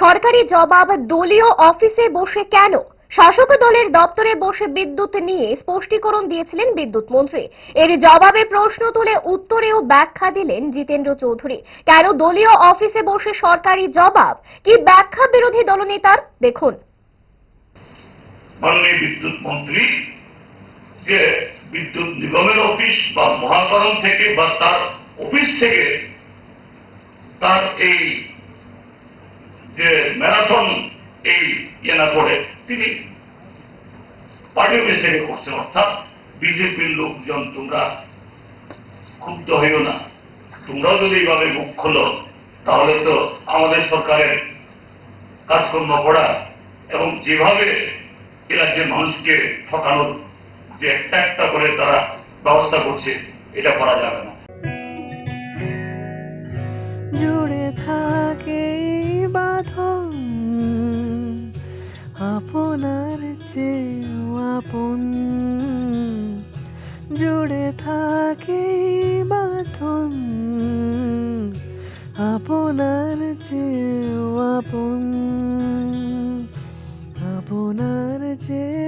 সরকারি জবাব দলীয় অফিসে বসে কেন? শাসক দলের দপ্তরে বসে বিদ্যুৎ নিয়ে স্পষ্টীকরণ দিয়েছিলেন বিদ্যুৎ মন্ত্রী। এর জবাবে প্রশ্ন তুলে উত্তরেও ব্যাখ্যা দিলেন জিতেন্দ্র চৌধুরী। কেন দলীয় অফিসে বসে সরকারি জবাব? কি ব্যাখ্যা বিরোধী দলনেতার? দেখুন। মাননীয় বিদ্যুৎ মন্ত্রী, যে বিদ্যুৎ নিগমের অফিস বা মহাকরণ থেকে বা তার অফিস থেকে তার এই যে ম্যারাথন এই ইয়ে না করে, তিনি পার্টি অফিস করছেন। অর্থাৎ বিজেপির লোকজন, তোমরা ক্ষুব্ধ হইও না। তোমরাও যদি এইভাবে মুখ খোলো, তাহলে তো আমাদের সরকারের কাজকর্ম করা এবং যেভাবে এ রাজ্যের মানুষকে ঠকানোর যে একটা একটা করে তারা ব্যবস্থা করছে, এটা করা যাবে না। জুড়ে থাকে আপনার চেয়েও আপন। জুড়ে থাকে বাঁধন আপনার চেয়েও আপন। আপনার চেয়েও